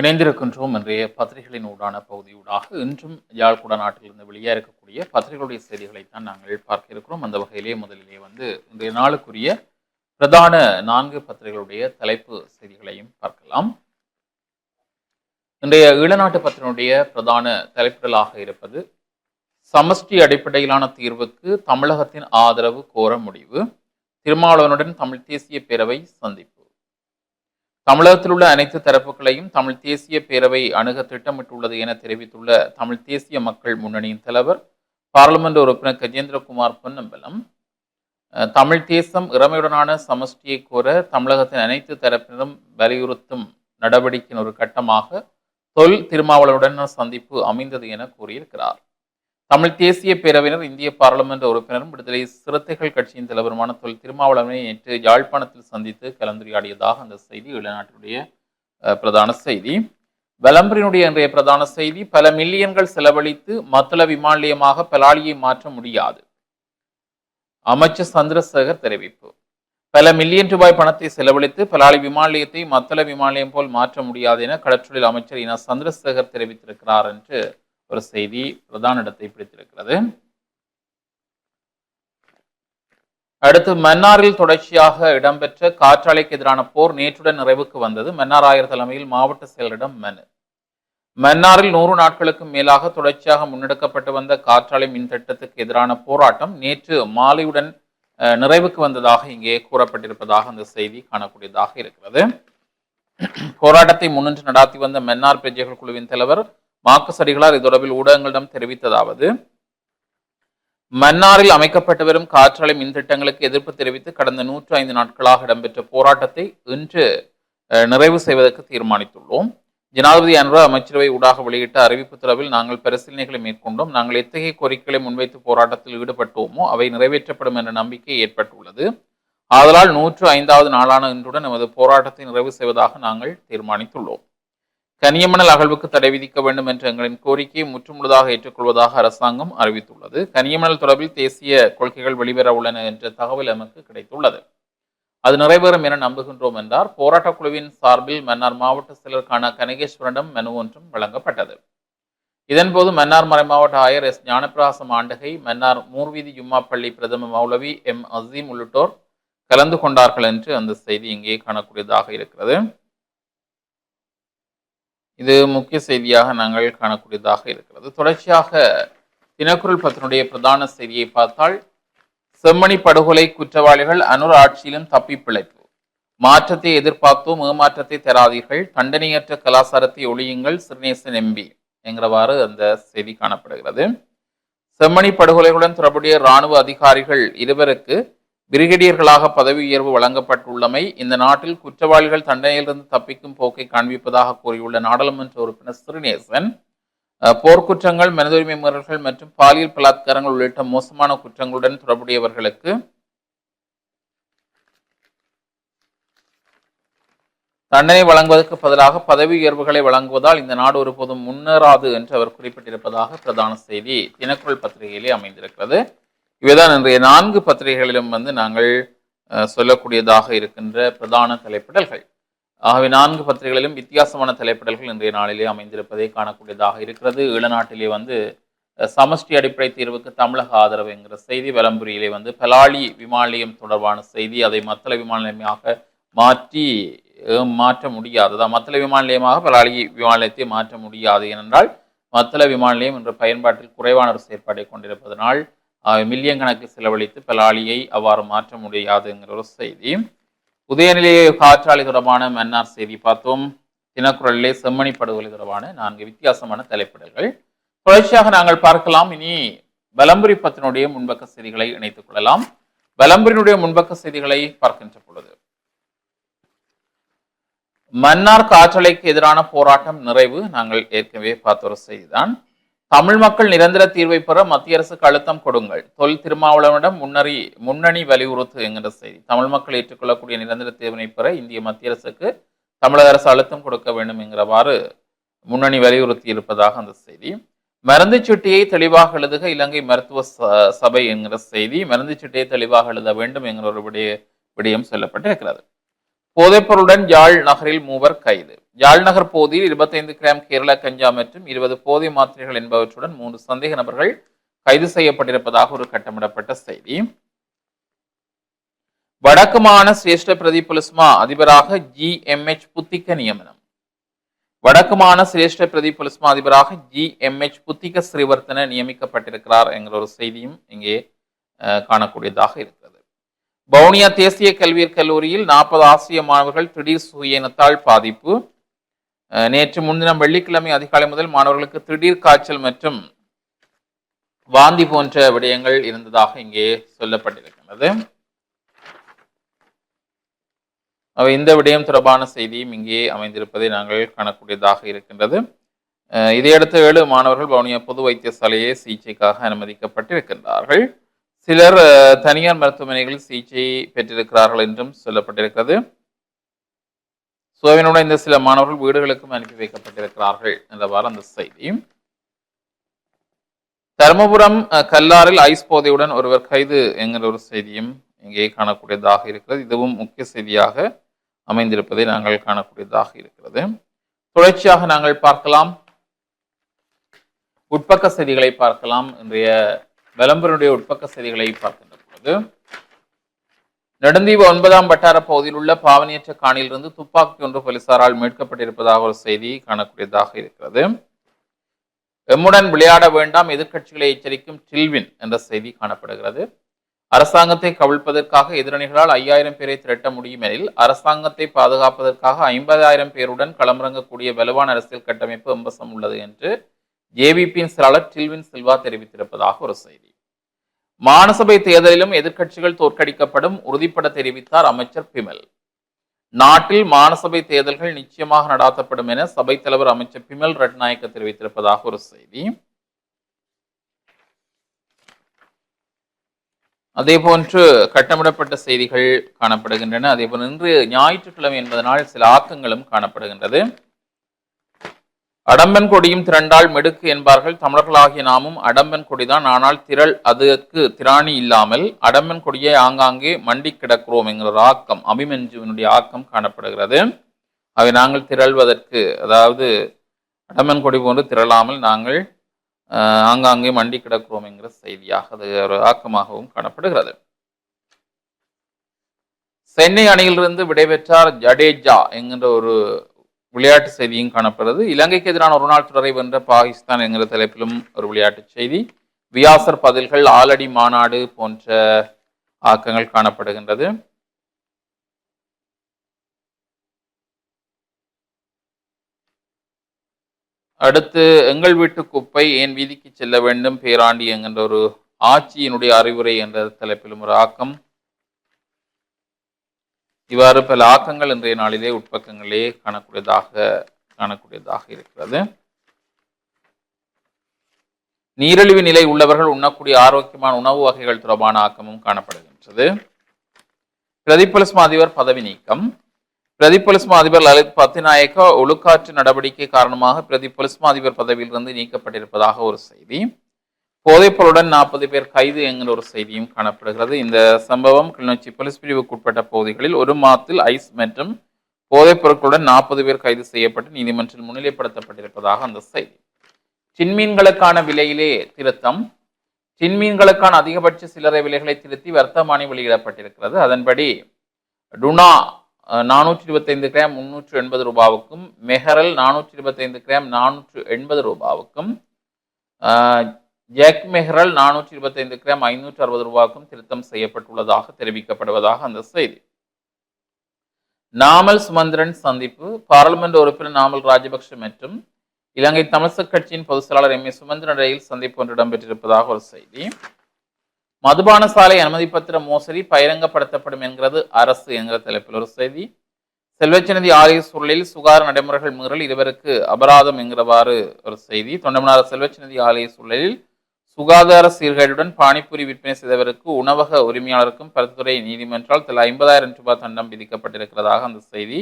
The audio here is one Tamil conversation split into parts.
இணைந்திருக்கின்றோம் இன்றைய பத்திரிகைகளின் ஊடான பகுதியூடாக இன்றும் யாழ்குடா நாட்டிலிருந்து வெளியே இருக்கக்கூடிய பத்திரிகைகளுடைய செய்திகளைத்தான் நாங்கள் பார்க்க இருக்கிறோம். அந்த வகையிலே முதலிலே வந்து இன்றைய நாளுக்குரிய பிரதான நான்கு பத்திரிகைகளுடைய தலைப்பு செய்திகளையும் பார்க்கலாம். இன்றைய ஈழநாட்டு பத்திரிகையுடைய பிரதான தலைப்புகளாக இருப்பது சமஷ்டி அடிப்படையிலான தீர்வுக்கு தமிழகத்தின் ஆதரவு கோர முடிவு திருமாவளவனுடன் தமிழ் தேசிய பேரவை சந்திப்பு. தமிழகத்தில் உள்ள அனைத்து தரப்புகளையும் தமிழ் தேசிய பேரவை அணுக திட்டமிட்டுள்ளது என தெரிவித்துள்ள தமிழ் தேசிய மக்கள் முன்னணியின் தலைவர் பாராளுமன்ற உறுப்பினர் கஜேந்திரகுமார் பொன்னம்பலம் தமிழ் தேசம் இறமையுடனான சமஷ்டியை கோர தமிழகத்தின் அனைத்து தரப்பினரும் வலியுறுத்தும் நடவடிக்கையின் ஒரு கட்டமாக தொல் திருமாவளவனுடன் சந்திப்பு அமைந்தது என கூறியிருக்கிறார். தமிழ் தேசிய பேரவையினர் இந்திய பாராளுமன்ற உறுப்பினரும் விடுதலை சிறுத்தைகள் கட்சியின் தலைவருமான தொல் திருமாவளவனை நேற்று யாழ்ப்பாணத்தில் சந்தித்து கலந்துரையாடியதாக அந்த செய்தி வெளிநாட்டுடைய அஹ், பிரதான செய்தி. வலம்பரினுடைய இன்றைய பிரதான செய்தி பல மில்லியன்கள் செலவழித்து மத்தள விமானியமாக பலாலியை மாற்ற முடியாது. அமைச்சர் சந்திரசேகர் தெரிவிப்பு. பல மில்லியன் ரூபாய் பணத்தை செலவழித்து பலாலி விமான நிலையத்தை மத்தள விமான நிலையம் போல் மாற்ற முடியாது என கடற்றொழில் அமைச்சர் இன சந்திரசேகர் தெரிவித்திருக்கிறார் என்று ஒரு செய்தி பிரதான இடத்தை பிடித்திருக்கிறது. அடுத்து மன்னாரில் தொடர்ச்சியாக இடம்பெற்ற காற்றாலைக்கு எதிரான போர் நேற்றுடன் நிறைவுக்கு வந்தது. மன்னார் ஆயர் தலைமையில் மாவட்ட செயலரிடம் மனு. மன்னாரில் நூறு நாட்களுக்கும் மேலாக தொடர்ச்சியாக முன்னெடுக்கப்பட்டு வந்த காற்றாலை மின் திட்டத்துக்கு எதிரான போராட்டம் நேற்று மாலையுடன் அஹ், நிறைவுக்கு வந்ததாக இங்கே கூறப்பட்டிருப்பதாக அந்த செய்தி காணக்கூடியதாக இருக்கிறது. போராட்டத்தை முன்னின்று நடாத்தி வந்த மன்னார் பிரஜைகள் குழுவின் தலைவர் மார்க்கஸ் அடிகளார் இது தொடர்பில் ஊடகங்களிடம் தெரிவித்ததாவது மன்னாரில் அமைக்கப்பட்டு வரும் காற்றாலை மின் திட்டங்களுக்கு எதிர்ப்பு தெரிவித்து கடந்த நூற்று ஐந்து நாட்களாக இடம்பெற்ற போராட்டத்தை இன்று நிறைவு செய்வதற்கு தீர்மானித்துள்ளோம். ஜனாதிபதி அன்வர் அமைச்சரவை ஊடாக வெளியிட்ட அறிவிப்பு தொடர்பில் நாங்கள் பரிசீலனைகளை மேற்கொண்டோம். நாங்கள் எத்தகைய கோரிக்கைகளை முன்வைத்து போராட்டத்தில் ஈடுபட்டோமோ அவை நிறைவேற்றப்படும் என்ற நம்பிக்கை ஏற்பட்டுள்ளது. ஆதலால் நூற்று ஐந்தாவது நாளான இன்றுடன் நமது போராட்டத்தை நிறைவு செய்வதாக நாங்கள் தீர்மானித்துள்ளோம். கனியமணல் அகழ்வுக்கு தடை விதிக்க வேண்டும் என்ற எங்களின் கோரிக்கையை முற்றுமுழுதாக ஏற்றுக்கொள்வதாக அரசாங்கம் அறிவித்துள்ளது. கனியமணல் தொடர்பில் தேசிய கொள்கைகள் வெளிவர உள்ளன என்ற தகவல் எமக்கு கிடைத்துள்ளது. அது நிறைவேறும் என நம்புகின்றோம் என்றார். போராட்டக் குழுவின் சார்பில் மன்னார் மாவட்ட செயலருக்கான கனகேஸ்வரனிடம் மனு ஒன்றும் வழங்கப்பட்டது. இதன்போது மன்னார் மறைமாவட்ட ஆயர் எஸ். ஞானப்பிரகாசம் ஆண்டகை மன்னார் மூர்வீதி ஜும்மா பள்ளி பிரதம மௌலவி எம். அசீம் உள்ளிட்டோர் கலந்து கொண்டார்கள் என்று அந்த செய்தி இங்கே காணக்கூடியதாக இருக்கிறது. இது முக்கிய செய்தியாக நாங்கள் காணக்கூடியதாக இருக்கிறது. தொடர்ச்சியாக தினக்குரல் பத்தினுடைய பிரதான செய்தியை பார்த்தால் செம்மணி படுகொலை குற்றவாளிகள் அனுர் ஆட்சியிலும் தப்பி பிழைப்பு. மாற்றத்தை எதிர்பார்த்தோம் ஏமாற்றத்தை தராதீர்கள். தண்டனையற்ற கலாச்சாரத்தை ஒழியுங்கள் சிறுநேசன் எம்பி என்கிறவாறு அந்த செய்தி காணப்படுகிறது. செம்மணி படுகொலைகளுடன் தொடர்புடைய இராணுவ அதிகாரிகள் இருவருக்கு பிரிகேடியர்களாக பதவி உயர்வு வழங்கப்பட்டுள்ளமை இந்த நாட்டில் குற்றவாளிகள் தண்டனையிலிருந்து தப்பிக்கும் போக்கை காண்பிப்பதாக கூறியுள்ள நாடாளுமன்ற உறுப்பினர் சிறுநேசன் போர்க்குற்றங்கள் மனிதுரிமை மீறல்கள் மற்றும் பாலியல் பலாத்காரங்கள் உள்ளிட்ட மோசமான குற்றங்களுடன் தொடர்புடையவர்களுக்கு தண்டனை வழங்குவதற்கு பதிலாக பதவி உயர்வுகளை வழங்குவதால் இந்த நாடு ஒருபோதும் முன்னேறாது என்று அவர் குறிப்பிட்டிருப்பதாக பிரதான செய்தி தினக்குரல் பத்திரிகையிலே அமைந்திருக்கிறது. இவைதான் இன்றைய நான்கு பத்திரிகைகளிலும் வந்து நாங்கள் சொல்லக்கூடியதாக இருக்கின்ற பிரதான தலைப்பிடல்கள். ஆகவே நான்கு பத்திரிகைகளிலும் வித்தியாசமான தலைப்பிடல்கள் இன்றைய நாளிலே அமைந்திருப்பதை காணக்கூடியதாக இருக்கிறது. ஈழநாட்டிலே வந்து சமஷ்டி அடிப்படை தீர்வுக்கு தமிழக ஆதரவு என்கிற செய்தி வலம்புரியிலே வந்து பலாளி விமான நிலையம் தொடர்பான செய்தி அதை மத்தள விமான நிலையமாக மாற்றி மாற்ற முடியாது. அதான் மத்தள விமான நிலையமாக பலாலி விமான நிலையத்தை மாற்ற முடியாது. ஏனென்றால் மத்தள விமான நிலையம் என்ற பயன்பாட்டில் குறைவான ஒரு செயற்பாட்டை கொண்டிருப்பதனால் மில்லியன் கணக்கு செலவழித்து பலாலியை அவ்வாறு மாற்ற முடியாதுங்கிற ஒரு செய்தி. உதயநிலைய காற்றாலை தொடர்பான மன்னார் செய்தி பார்த்தோம். தினக்குரலிலே செம்மணி படுகொலை தொடர்பான நான்கு வித்தியாசமான தலைப்பிடல்கள். தொடர்ச்சியாக நாங்கள் பார்க்கலாம். இனி பலம்புரி பத்தினுடைய முன்பக்க செய்திகளை இணைத்துக் கொள்ளலாம். பலம்புரியினுடைய முன்பக்க செய்திகளை பார்க்கின்ற பொழுது. மன்னார் காற்றலைக்கு எதிரான போராட்டம் நிறைவு நாங்கள் ஏற்கனவே பார்த்த ஒரு செய்திதான். தமிழ் மக்கள் நிரந்தர தீர்வை பெற மத்திய அரசுக்கு அழுத்தம் கொடுங்கள். தொல் திருமாவளவனிடம் முன்னறி முன்னணி வலியுறுத்து என்கிற செய்தி. தமிழ் மக்கள் ஏற்றுக்கொள்ளக்கூடிய நிரந்தர தீர்வினை பெற இந்திய மத்திய அரசுக்கு தமிழக அரசு அழுத்தம் கொடுக்க வேண்டும் என்கிறவாறு முன்னணி வலியுறுத்தி இருப்பதாக அந்த செய்தி. மருந்து சிட்டியை தெளிவாக எழுதுக இலங்கை மருத்துவ ச- சபை என்கிற செய்தி மருந்து சிட்டியை தெளிவாக எழுத வேண்டும் என்கிற ஒரு விடய விடயம் சொல்லப்பட்டிருக்கிறது. போதைப்பொருளுடன் யாழ் நகரில் மூவர் கைது. யாழ்நகர் போதியில் இருபத்தைந்து கிராம் கேரள கஞ்சா மற்றும் இருபது போதை மாத்திரைகள் என்பவற்றுடன் மூன்று சந்தேக நபர்கள் கைது செய்யப்பட்டிருப்பதாக ஒரு கட்டமிடப்பட்ட செய்தி. வடக்குமான சிரேஷ்ட பிரதி புலிஸ்மா அதிபராக ஜி எம் எச் புத்திக்க நியமனம். வடக்குமான சிரேஷ்ட பிரதி புலிஸ்மா அதிபராக G M H Buddhika Sriwardhana நியமிக்கப்பட்டிருக்கிறார் என்கிற ஒரு செய்தியும் இங்கே காணக்கூடியதாக இருக்கிறது. வவுனியா தேசிய கல்வியற் கல்லூரியில் நாற்பது ஆசிரிய மாணவர்கள் திடீர் சுயினத்தால் பாதிப்பு. நேற்று முன்தினம் வெள்ளிக்கிழமை அதிகாலை முதல் மாணவர்களுக்கு திடீர் காய்ச்சல் மற்றும் வாந்தி போன்ற விடயங்கள் இருந்ததாக இங்கே சொல்லப்பட்டிருக்கிறது. அவை இந்த விடயம் தொடர்பான செய்தியும் இங்கே அமைந்திருப்பதை நாங்கள் காணக்கூடியதாக இருக்கின்றது. இதையடுத்து ஏழு மாணவர்கள் வவுனியா பொது வைத்தியசாலையே சிகிச்சைக்காக அனுமதிக்கப்பட்டிருக்கின்றார்கள். சிலர் தனியார் மருத்துவமனைகளில் சிகிச்சை பெற்றிருக்கிறார்கள் என்றும் சொல்லப்பட்டிருக்கிறது. சோதனையுடன் இந்த சில மாணவர்கள் வீடுகளுக்கும் அனுப்பி வைக்கப்பட்டிருக்கிறார்கள் என்றவாறு அந்த செய்தி. தருமபுரம் கல்லாறில் கல்லாரில் ஐஸ் போதையுடன் ஒருவர் கைது என்கிற ஒரு செய்தியும் இங்கே காணக்கூடியதாக இருக்கிறது. இதுவும் முக்கிய செய்தியாக அமைந்திருப்பதை நாங்கள் காணக்கூடியதாக இருக்கிறது. தொடர்ச்சியாக நாங்கள் பார்க்கலாம். உட்பக்க செய்திகளை பார்க்கலாம். இன்றைய விளம்பரனுடைய உட்பக்க செய்திகளை பார்க்கின்ற பொழுது நெடுந்தீவு ஒன்பதாம் வட்டார பகுதியில் உள்ள பாவனியற்ற காணியிலிருந்து துப்பாக்கி ஒன்று போலீசாரால் மீட்கப்பட்டிருப்பதாக ஒரு செய்தி காணக்கூடியதாக இருக்கிறது. எம்முடன் விளையாட வேண்டாம் எதிர்க்கட்சிகளை எச்சரிக்கும் டில்வின் என்ற செய்தி காணப்படுகிறது. அரசாங்கத்தை கவிழ்ப்பதற்காக எதிரணிகளால் ஐயாயிரம் பேரை திரட்ட முடியும் எனில் அரசாங்கத்தை பாதுகாப்பதற்காக ஐம்பதாயிரம் பேருடன் களமிறங்கக்கூடிய வலுவான அரசியல் கட்டமைப்பு எம்பசம் உள்ளது என்று ஜேவிபியின் செயலாளர் டில்வின் சில்வா தெரிவித்திருப்பதாக ஒரு செய்தி. மாநசபை தேர்தலிலும் எதிர்க்கட்சிகள் தோற்கடிக்கப்படும் உறுதிப்பட தெரிவித்தார் அமைச்சர் பிமல். நாட்டில் மாநசபை தேர்தல்கள் நிச்சயமாக நடாத்தப்படும் என சபைத் தலைவர் அமைச்சர் பிமல் ரட்நாயக்க தெரிவித்திருப்பதாக ஒரு செய்தி. அதே போன்று கட்டமிடப்பட்ட செய்திகள் காணப்படுகின்றன. அதே போல் இன்று ஞாயிற்றுக்கிழமை என்பதனால் சில ஆக்கங்களும் காணப்படுகின்றது. அடம்பன் கொடியும் திரண்டால் மெடுக்கு என்பார்கள். தமிழர்களாகிய நாமும் அடம்பன் கொடிதான். ஆனால் திரள் அதற்கு திராணி இல்லாமல் அடம்பன் கொடியை ஆங்காங்கே மண்டி கிடக்கிறோம் என்கிற ஆக்கம் அபிமன்ஜுவினுடைய ஆக்கம் காணப்படுகிறது. அவை நாங்கள் திரள்வதற்கு அதாவது அடம்பன் கொடி போன்று திரளாமல் நாங்கள் ஆங்காங்கே மண்டி கிடக்கிறோம் என்கிற செய்தியாக அது ஒரு ஆக்கமாகவும் காணப்படுகிறது. சென்னை அணியிலிருந்து விடைபெற்றார் ஜடேஜா என்கின்ற ஒரு விளையாட்டு செய்தியும் காணப்படுது. இலங்கைக்கு எதிரான ஒரு நாள் தொடரை வென்ற பாகிஸ்தான் என்கிற தலைப்பிலும் ஒரு விளையாட்டு செய்தி. வியாசர் பதில்கள் ஆலடி மாநாடு போன்ற ஆக்கங்கள் காணப்படுகின்றது. அடுத்து எங்கள் வீட்டு குப்பை ஏன் வீதிக்கு செல்ல வேண்டும்? பேராண்டி என்கின்ற ஒரு ஆட்சியினுடைய அறிவுரை என்ற தலைப்பிலும் ஒரு ஆக்கம். இவ்வாறு பல ஆக்கங்கள் இன்றைய நாளிலே உட்பக்கங்களே காணக்கூடியதாக காணக்கூடியதாக இருக்கிறது. நீரிழிவு நிலை உள்ளவர்கள் உண்ணக்கூடிய ஆரோக்கியமான உணவு வகைகள் தொடர்பான ஆக்கமும் காணப்படுகின்றது. பிரதிபலிஸ்மா அதிபர் பதவி நீக்கம். பிரதிபலிஸ்மா அதிபர் லலித் பத்திநாயக்க ஒழுக்காற்று நடவடிக்கை காரணமாக பிரதிபலிஸ்மா அதிபர் பதவியிலிருந்து நீக்கப்பட்டிருப்பதாக ஒரு செய்தி. போதைப்பொருளுடன் நாற்பது பேர் கைது என்கிற ஒரு செய்தியும் காணப்படுகிறது. இந்த சம்பவம் கிளிநொச்சி போலீஸ் பிரிவுக்குட்பட்ட பகுதிகளில் ஒரு மாதத்தில் ஐஸ் மற்றும் போதைப் பொருட்களுடன் நாற்பது பேர் கைது செய்யப்பட்டு நீதிமன்றில் முன்னிலைப்படுத்தப்பட்டிருப்பதாக அந்த செய்தி. சின்மீன்களுக்கான விலையிலே திருத்தம். சின்மீன்களுக்கான அதிகபட்ச சில்லறை விலைகளை திருத்தி வர்த்தமானி வெளியிடப்பட்டிருக்கிறது. அதன்படி டுனா நானூற்றி இருபத்தைந்து கிராம் முன்னூற்று எண்பது ரூபாவுக்கும் மெஹரல் நானூற்றி இருபத்தைந்து கிராம் நானூற்று எண்பது ரூபாவுக்கும் ஜெக் மெஹ்ரல் நானூற்றி இருபத்தைந்து கிராம் ஐநூற்று அறுபது ரூபாய்க்கும் திருத்தம் செய்யப்பட்டுள்ளதாக தெரிவிக்கப்படுவதாக அந்த செய்தி. நாமல் சுமந்திரன் சந்திப்பு பாராளுமன்ற உறுப்பினர் நாமல் ராஜபக்ஷ மற்றும் இலங்கை தமிழக கட்சியின் பொதுச் செயலாளர் எம் ஏ சுமந்திரன் இடையில் சந்திப்பு ஒன்று இடம்பெற்றிருப்பதாக ஒரு செய்தி. மதுபான சாலை அனுமதி பத்திர மோசடி பகிரங்கப்படுத்தப்படும் என்கிறது அரசு என்கிற தலைப்பில் ஒரு செய்தி. செல்வச்சநிதி ஆலய சூழலில் சுகார நடைமுறைகள் மீறல் இருவருக்கு அபராதம் என்கிறவாறு ஒரு செய்தி. தொண்டமனார் செல்வச்சநிதி ஆலய சூழலில் சுகாதார சீர்கேடுடன் பானிபூரி விற்பனை செய்தவருக்கு உணவக உரிமையாளருக்கும் பரிந்துரை நீதிமன்றால் தலா ஐம்பதாயிரம் ரூபாய் தண்டம் விதிக்கப்பட்டிருக்கிறதாக அந்த செய்தி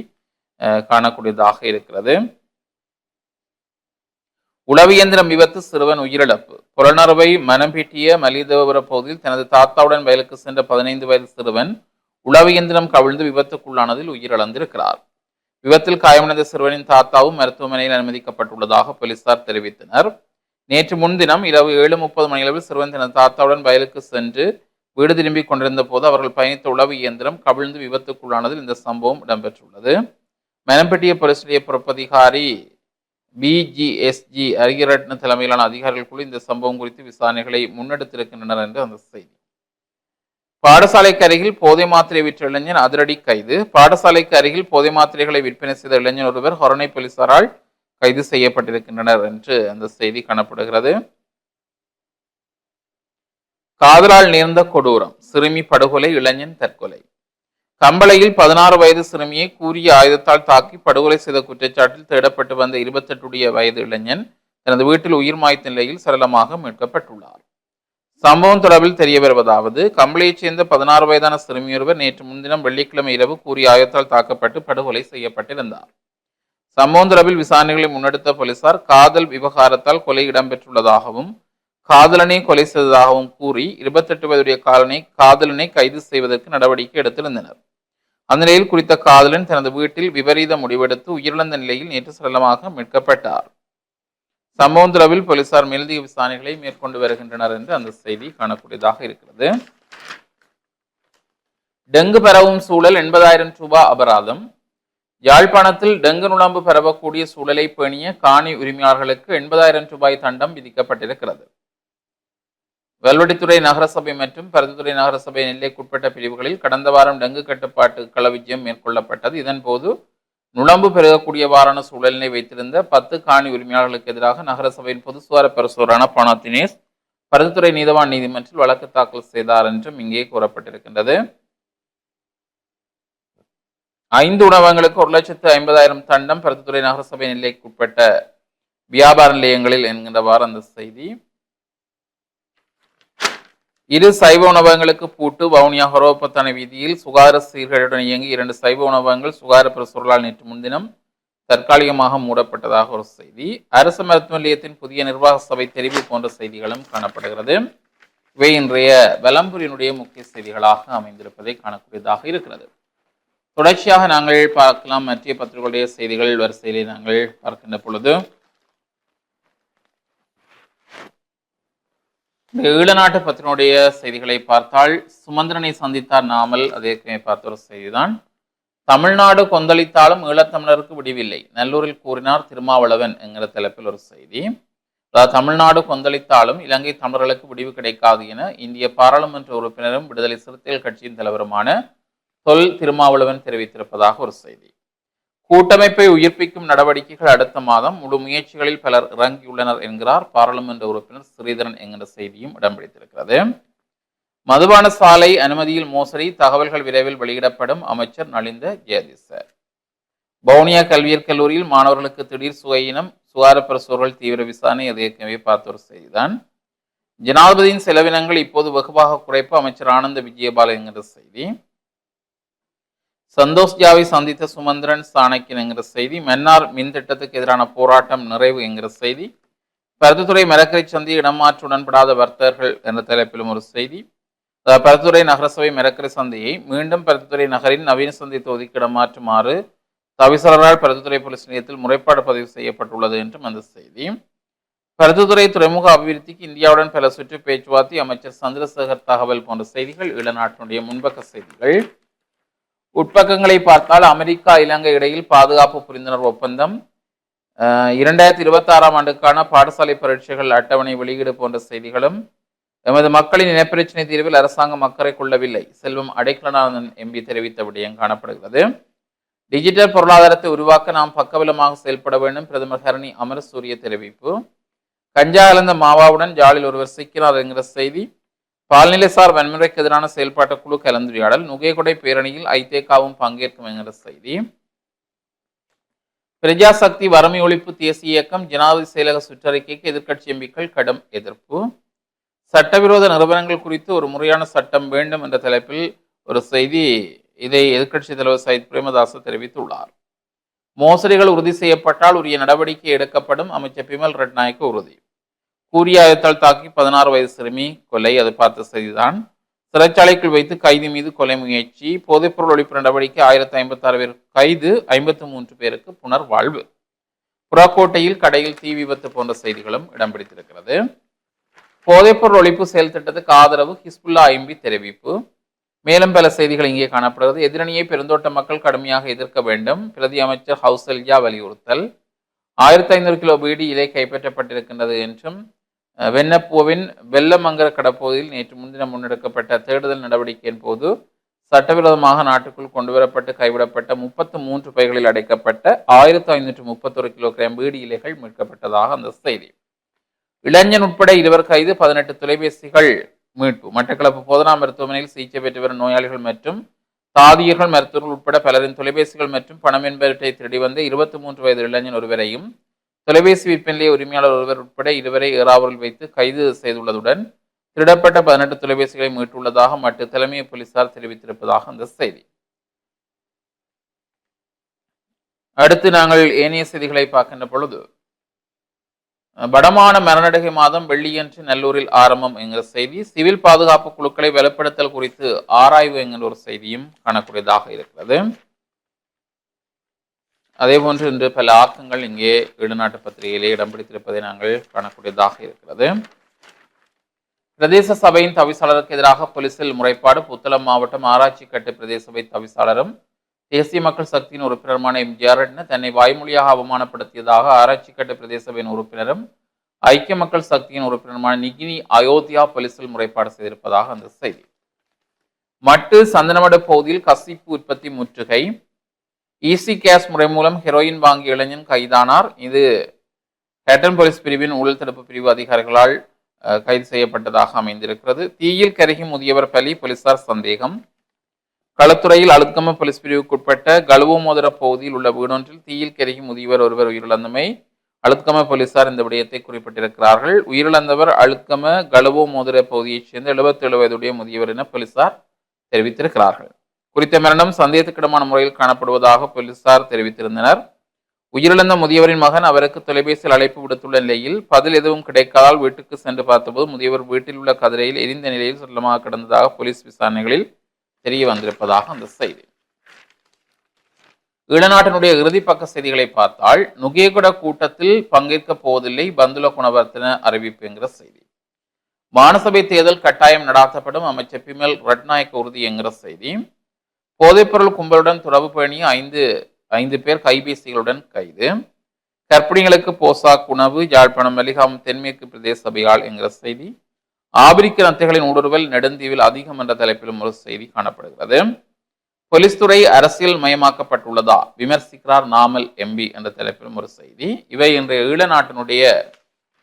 காணக்கூடியதாக இருக்கிறது. உளவியந்திரம் விபத்து சிறுவன் உயிரிழப்பு. புலனறுவை மனம்பீட்டிய மலிதேவபுர பகுதியில் தனது தாத்தாவுடன் வயலுக்கு சென்ற பதினைந்து வயது சிறுவன் உளவியந்திரம் கவிழ்ந்து விபத்துக்குள்ளானதில் உயிரிழந்திருக்கிறார். விபத்தில் காயமடைந்த சிறுவனின் தாத்தாவும் மருத்துவமனையில் அனுமதிக்கப்பட்டுள்ளதாக போலீசார் தெரிவித்தனர். நேற்று முன்தினம் இரவு ஏழு முப்பது மணியளவில் சிறுவன் தனது தாத்தாவுடன் வயலுக்கு சென்று வீடு திரும்பி கொண்டிருந்த போது அவர்கள் பயணித்த உளவு இயந்திரம் கவிழ்ந்து விபத்துக்குள்ளானதில் இந்த சம்பவம் இடம்பெற்றுள்ளது. மெனம்பெட்டிய போலீஸ் நிலைய பொறுப்பதிகாரி பிஜிஎஸ்ஜி அரியரட்ன தலைமையிலான அதிகாரிகள் குழு இந்த சம்பவம் குறித்து விசாரணைகளை முன்னெடுத்திருக்கின்றனர் என்று அந்த செய்தி. பாடசாலைக்கு அருகில் போதை மாத்திரை விற்ற இளைஞன் அதிரடி கைது. பாடசாலைக்கு அருகில் போதை மாத்திரைகளை விற்பனை செய்த இளைஞன் ஒருவர் ஹொரணை போலீசாரால் கைது செய்யப்பட்டிருக்கின்றனர் என்று அந்த செய்தி காணப்படுகிறது. காதலால் நேர்ந்த கொடூரம் சிறுமி படுகொலை இளைஞன் தற்கொலை. கம்பளையில் பதினாறு வயது சிறுமியை கூறிய ஆயுதத்தால் தாக்கி படுகொலை செய்த குற்றச்சாட்டில் தேடப்பட்டு வந்த இருபத்தெட்டுடைய வயது இளைஞன் தனது வீட்டில் உயிர் மாய்த்த நிலையில் சரளமாக மீட்கப்பட்டுள்ளார். சம்பவம் தொடர்பில் தெரிய வருவதாவது கம்பளையைச் சேர்ந்த பதினாறு வயதான சிறுமியொருவர் நேற்று முன்தினம் வெள்ளிக்கிழமை இரவு கூறிய ஆயுதத்தால் தாக்கப்பட்டு படுகொலை செய்யப்பட்டிருந்தார். சம்பவம் விசாரணைகளை முன்னெடுத்த போலீசார் காதல் விவகாரத்தால் கொலை இடம்பெற்றுள்ளதாகவும் காதலனை கொலை செய்ததாகவும் கூறி இருபத்தெட்டு வயதுடைய காலனை காதலனை கைது செய்வதற்கு நடவடிக்கை எடுத்திருந்தனர். அந்த நிலையில் குறித்த காதலன் தனது வீட்டில் விபரீத முடிவெடுத்து உயிரிழந்த நிலையில் நேற்று சடலமாக மீட்கப்பட்டார். சம்பவம் போலீசார் மேலதிக விசாரணைகளை மேற்கொண்டு வருகின்றனர் என்று அந்த செய்தி காணக்கூடியதாக இருக்கிறது. டெங்கு பரவும் சூழல் எண்பதாயிரம் ரூபாய் அபராதம் யாழ்ப்பாணத்தில் டெங்கு நுழம்பு பரவக்கூடிய சூழலை பேணிய காணி உரிமையாளர்களுக்கு எண்பதாயிரம் ரூபாய் தண்டம் விதிக்கப்பட்டிருக்கிறது. வெல்வெடித்துறை நகரசபை மற்றும் பருத்தித்துறை நகரசபை நிலைக்குட்பட்ட பிரிவுகளில் கடந்த வாரம் டெங்கு கட்டுப்பாட்டு களவிஜயம் மேற்கொள்ளப்பட்டது. இதன்போது நுழம்பு பெருகக்கூடியவாறான சூழலினை வைத்திருந்த பத்து காணி உரிமையாளர்களுக்கு எதிராக நகரசபையின் பொது சுவார பரிசோரான பணத்தினேஷ் பருத்தித்துறை நீதவான் நீதிமன்றில் வழக்கு தாக்கல் செய்தார் என்றும் இங்கே கூறப்பட்டிருக்கின்றது. ஐந்து உணவகங்களுக்கு ஒரு லட்சத்து ஐம்பதாயிரம் தண்டம் பருத்தித்துறை நகரசபை நிலைக்குட்பட்ட வியாபார நிலையங்களில் என்கின்றவாறு அந்த செய்தி. இரு சைவ உணவகங்களுக்கு பூட்டு வவுனியா ஹரோபத்தான வீதியில் சுகாதார சீர்களுடன் இயங்கி இரண்டு சைவ உணவகங்கள் சுகாதார பிரசுரலால் நேற்று முன்தினம் தற்காலிகமாக மூடப்பட்டதாக ஒரு செய்தி. அரசு மருத்துவ நிலையத்தின் புதிய நிர்வாக சபை தெரிவு போன்ற செய்திகளும் காணப்படுகிறது. இவை இன்றைய வலம்புரியினுடைய முக்கிய செய்திகளாக அமைந்திருப்பதை காணக்கூடியதாக இருக்கிறது. தொடர்ச்சியாக நாங்கள் பார்க்கலாம் மத்திய பத்திரிகைகளுடைய செய்திகள் வரிசையிலே நாங்கள் பார்க்கின்ற பொழுது. இந்த ஈழநாட்டு பத்தினுடைய செய்திகளை பார்த்தால் சுமந்திரனை சந்தித்தார் நாமல் அதே பார்த்த ஒரு செய்திதான். தமிழ்நாடு கொந்தளித்தாலும் ஈழத்தமிழருக்கு விடிவில்லை நல்லூரில் கூறினார் திருமாவளவன் என்கிற தலைப்பில் ஒரு செய்தி. அதாவது தமிழ்நாடு கொந்தளித்தாலும் இலங்கை தமிழர்களுக்கு விடிவு கிடைக்காது என இந்திய பாராளுமன்ற உறுப்பினரும் விடுதலை சிறுத்தைகள் கட்சியின் தலைவருமான தொல் திருமாவளவன் தெரிவித்திருப்பதாக ஒரு செய்தி. கூட்டமைப்பை உயிர்ப்பிக்கும் நடவடிக்கைகள் அடுத்த மாதம். முழு முயற்சிகளில் பலர் இறங்கியுள்ளனர் என்கிறார். பாராளுமன்ற உறுப்பினர் ஸ்ரீதரன் என்கிற செய்தியும் இடம் பிடித்திருக்கிறது. மதுபான சாலை அனுமதியில் மோசடி. தகவல்கள் விரைவில் வெளியிடப்படும். அமைச்சர் நலிந்த ஜெயதிச பவுனியா கல்வியற் கல்லூரியில் மாணவர்களுக்கு திடீர் சுவையினம் சுகார பிரசுவர்கள் தீவிர விசாரணை அது ஏற்கனவே பார்த்த ஒரு செய்திதான். ஜனாதிபதியின் செலவினங்கள் இப்போது வெகுவாக குறைப்பு. அமைச்சர் ஆனந்த விஜயபால என்கிற செய்தி. சந்தோஷ் ஜாவை சந்தித்த சுமந்திரன் சாணக்கியன் என்கிற செய்தி மன்னார் மின் திட்டத்துக்கு எதிரான போராட்டம் நிறைவு என்கிற செய்தி பருத்துத்துறை மரக்கரை சந்தை இடமாற்று உடன்படாத வர்த்தகர்கள் என்ற தலைப்பிலும் ஒரு செய்தி. பருத்துறை நகரசபை மரக்கரை சந்தையை மீண்டும் பருத்துத்துறை நகரின் நவீன சந்தை தொகுதிக்கு இடமாற்றுமாறு தவிசாளரால் பருத்துத்துறை போலீஸ் நிலையத்தில் முறைப்பாடு பதிவு செய்யப்பட்டுள்ளது என்றும் அந்த செய்தி. பருத்துத்துறை துறைமுக அபிவிருத்திக்கு இந்தியாவுடன் பல சுற்று பேச்சுவார்த்தை அமைச்சர் சந்திரசேகர் தகவல் போன்ற செய்திகள் ஈழநாட்டினுடைய முன்பக்க செய்திகள். உட்பக்கங்களை பார்த்தால் அமெரிக்கா இலங்கை இடையில் பாதுகாப்பு புரிந்துணர்வு ஒப்பந்தம். இரண்டாயிரத்தி இருபத்தி ஆறாம் ஆண்டுக்கான பாடசாலை பரீட்சைகள் அட்டவணை வெளியீடு போன்ற செய்திகளும் எமது மக்களின் இனப்பிரச்சினை தீர்வில் அரசாங்கம் அக்கறை கொள்ளவில்லை. செல்வம் அடைக்கலநாதன் எம்பி தெரிவித்த விடயம் காணப்படுகிறது. டிஜிட்டல் பொருளாதாரத்தை உருவாக்க நாம் பக்கபலமாக செயல்பட வேண்டும் பிரதமர் ஹரணி அமரசூரிய தெரிவிப்பு. கஞ்சா கலந்த மாவாவுடன் ஜாலில் ஒருவர் சிக்கிறார் என்கிற செய்தி பால்நிலைசார் வன்முறைக்கு எதிரான செயல்பாட்டு குழு கலந்துரையாடல் நுகையகொடை பேரணியில் ஐதேகாவும் பங்கேற்கும் என்கிற செய்தி. பிரஜாசக்தி வறுமை ஒழிப்பு தேசிய இயக்கம் ஜனாதிபதி செயலக சுற்றறிக்கைக்கு எதிர்க்கட்சி எம்பிக்கள் கடும் எதிர்ப்பு. சட்டவிரோத நிறுவனங்கள் குறித்து ஒரு முறையான சட்டம் வேண்டும் என்ற தலைப்பில் ஒரு செய்தி இதை எதிர்க்கட்சி தலைவர் சயித் பிரேமதாச தெரிவித்துள்ளார். மோசடிகள் உறுதி செய்யப்பட்டால் உரிய நடவடிக்கை எடுக்கப்படும் அமைச்சர் பிமல் ரட்நாயக்கு உறுதி. கூறியாயத்தால் தாக்கி பதினாறு வயது சிறுமி கொலை அது பார்த்த செய்திதான். சிறைச்சாலைக்குள் வைத்து கைது மீது கொலை முயற்சி போதைப்பொருள் ஒழிப்பு நடவடிக்கை ஆயிரத்தி ஐம்பத்தாறு பேர் கைது ஐம்பத்தி மூன்று பேருக்கு புனர்வாழ்வு. புறக்கோட்டையில் கடையில் தீ விபத்து போன்ற செய்திகளும் இடம் பிடித்திருக்கிறது. போதைப்பொருள் ஒழிப்பு செயல் திட்டத்துக்கு ஆதரவு ஹிஸ்புல்லா ஐம்பி தெரிவிப்பு. மேலும் பல செய்திகள் இங்கே காணப்படுகிறது. எதிரணியை பெருந்தோட்ட மக்கள் கடுமையாக எதிர்க்க வேண்டும். பிரதி அமைச்சர் ஹவுசல்யா வலியுறுத்தல். ஆயிரத்தி ஐநூறு கிலோ பீடி இலை கைப்பற்றப்பட்டிருக்கின்றது என்றும் வென்னப்பூவின் வெண்ணப்பூவின் வெள்ளமங்கர கடப்பகுதியில் நேற்று முன்தினம் முன்னெடுக்கப்பட்ட தேடுதல் நடவடிக்கையின் போது சட்டவிரோதமாக நாட்டுக்குள் கொண்டுவரப்பட்டு கைவிடப்பட்ட முப்பத்து மூன்று பைகளில் அடைக்கப்பட்ட ஆயிரத்தி ஐநூற்று முப்பத்தொரு கிலோகிராம் வீடு இலைகள் மீட்கப்பட்டதாக அந்த செய்தி. இளைஞன் உட்பட இருவர் கைது பதினெட்டு தொலைபேசிகள் மீட்பு. மட்டக்களப்பு போதனா மருத்துவமனையில் சிகிச்சை பெற்று வரும் நோயாளிகள் மற்றும் தாதியர்கள் மருத்துவர்கள் உட்பட பலரின் தொலைபேசிகள் மற்றும் பணம் என்பவற்றை திருடி வந்த இருபத்தி மூன்று வயது இளைஞன் ஒருவரையும் தொலைபேசி விற்பனை உரிமையாளர் ஒருவர் உட்பட இருவரை ஏறாவரில் வைத்து கைது செய்துள்ளதுடன் திருடப்பட்ட பதினெட்டு தொலைபேசிகளை மீட்டுள்ளதாக மட்டு தலைமை போலீசார் தெரிவித்திருப்பதாக அந்த செய்தி. அடுத்து நாங்கள் ஏனைய செய்திகளை பார்க்கின்ற பொழுது வடமான மரணடுகை மாதம் வெள்ளியன்று நல்லூரில் ஆரம்பம் என்கிற செய்தி சிவில் பாதுகாப்பு குழுக்களை வலுப்படுத்தல் குறித்து ஆராய்வு என்கிற ஒரு செய்தியும் காணக்கூடியதாக இருக்கிறது. அதே போன்று இன்று பல ஆக்கங்கள் இங்கே ஈடுநாட்டு பத்திரிகையிலே இடம் பிடித்திருப்பதை நாங்கள் காணக்கூடியதாக இருக்கிறது. பிரதேச சபையின் தவிசாளருக்கு எதிராக போலீசில் முறைப்பாடு புத்தளம் மாவட்டம் ஆராய்ச்சி கட்டு பிரதேச சபை தவிசாளரும் தேசிய மக்கள் சக்தியின் உறுப்பினருமான எம்ஜிஆர் தன்னை வாய்மொழியாக அவமானப்படுத்தியதாக ஆராய்ச்சி கட்டு பிரதேச சபையின் உறுப்பினரும் ஐக்கிய மக்கள் சக்தியின் உறுப்பினருமான நிகினி அயோத்தியா போலீசில் முறைப்பாடு செய்திருப்பதாக அந்த செய்தி. மட்டு சந்தனமடு பகுதியில் கசிப்பு உற்பத்தி முற்றுகை ஈசி கேஸ் முறை மூலம் ஹெரோயின் வாங்கிய இளைஞன் கைதானார். இது ஹேட்டன் போலீஸ் பிரிவின் ஊழல் தடுப்பு பிரிவு அதிகாரிகளால் கைது செய்யப்பட்டதாக அமைந்திருக்கிறது. தீயில் கருகி முதியவர் பலி போலீசார் சந்தேகம். களத்துறையில் அழுத்கம போலீஸ் பிரிவுக்குட்பட்ட கழுவுமோதர பகுதியில் உள்ள வீடொன்றில் தீயில் கருகி முதியவர் ஒருவர் உயிரிழந்தமை அழுத்கம போலீசார் இந்த விடயத்தை குறிப்பிட்டிருக்கிறார்கள். உயிரிழந்தவர் அழுத்கம கழுவோ மோதிர பகுதியைச் சேர்ந்த 77 வயதுடைய முதியவர் என போலீசார் தெரிவித்திருக்கிறார்கள். குறித்த மரணம் சந்தேகத்துக்கிடமான முறையில் காணப்படுவதாக போலீசார் தெரிவித்திருந்தனர். உயிரிழந்த முதியவரின் மகன் அவருக்கு தொலைபேசியில் அழைப்பு விடுத்துள்ள நிலையில் பதில் எதுவும் கிடைக்காதால் வீட்டுக்கு சென்று பார்த்தபோது முதியவர் வீட்டில் உள்ள கதிரையில் எரிந்த நிலையில் சொல்லமாக கிடந்ததாக போலீஸ் விசாரணைகளில் தெரிய வந்திருப்பதாக அந்த செய்தி. ஈழநாட்டினுடைய இறுதிப்பக்க செய்திகளை பார்த்தால் நுகேகுட கூட்டத்தில் பங்கேற்க போவதில்லை பந்துல குணவர்த்தன அறிவிப்பு என்கிற செய்தி. மானசபை தேர்தல் கட்டாயம் நடாத்தப்படும் அமைச்சர் பிமல் ரட்நாயக்க உறுதி என்கிற செய்தி. போதைப்பொருள் கும்பலுடன் தொடர்பு பயணிய ஐந்து ஐந்து பேர் கைபேசிகளுடன் கைது. கர்ப்பிணிகளுக்கு போசாக் உணவு யாழ்ப்பாணம் மலிகாம் தென்மேற்கு பிரதேச சபையால் என்கிற செய்தி. ஆபிரிக்க நத்தைகளின் ஊடுருவல் நெடுந்தீவில் அதிகம் என்ற தலைப்பிலும் ஒரு செய்தி காணப்படுகிறது. போலீஸ் துறை அரசியல் மயமாக்கப்பட்டுள்ளதா? விமர்சிக்கிறார் நாமல் எம்பி என்ற தலைப்பிலும் ஒரு செய்தி. இவை இன்றைய ஈழ நாட்டினுடைய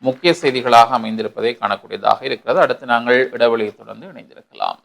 முக்கிய செய்திகளாக அமைந்திருப்பதை காணக்கூடியதாக இருக்கிறது. அடுத்து நாங்கள் இடைவெளியை தொடர்ந்து இணைந்திருக்கலாம்.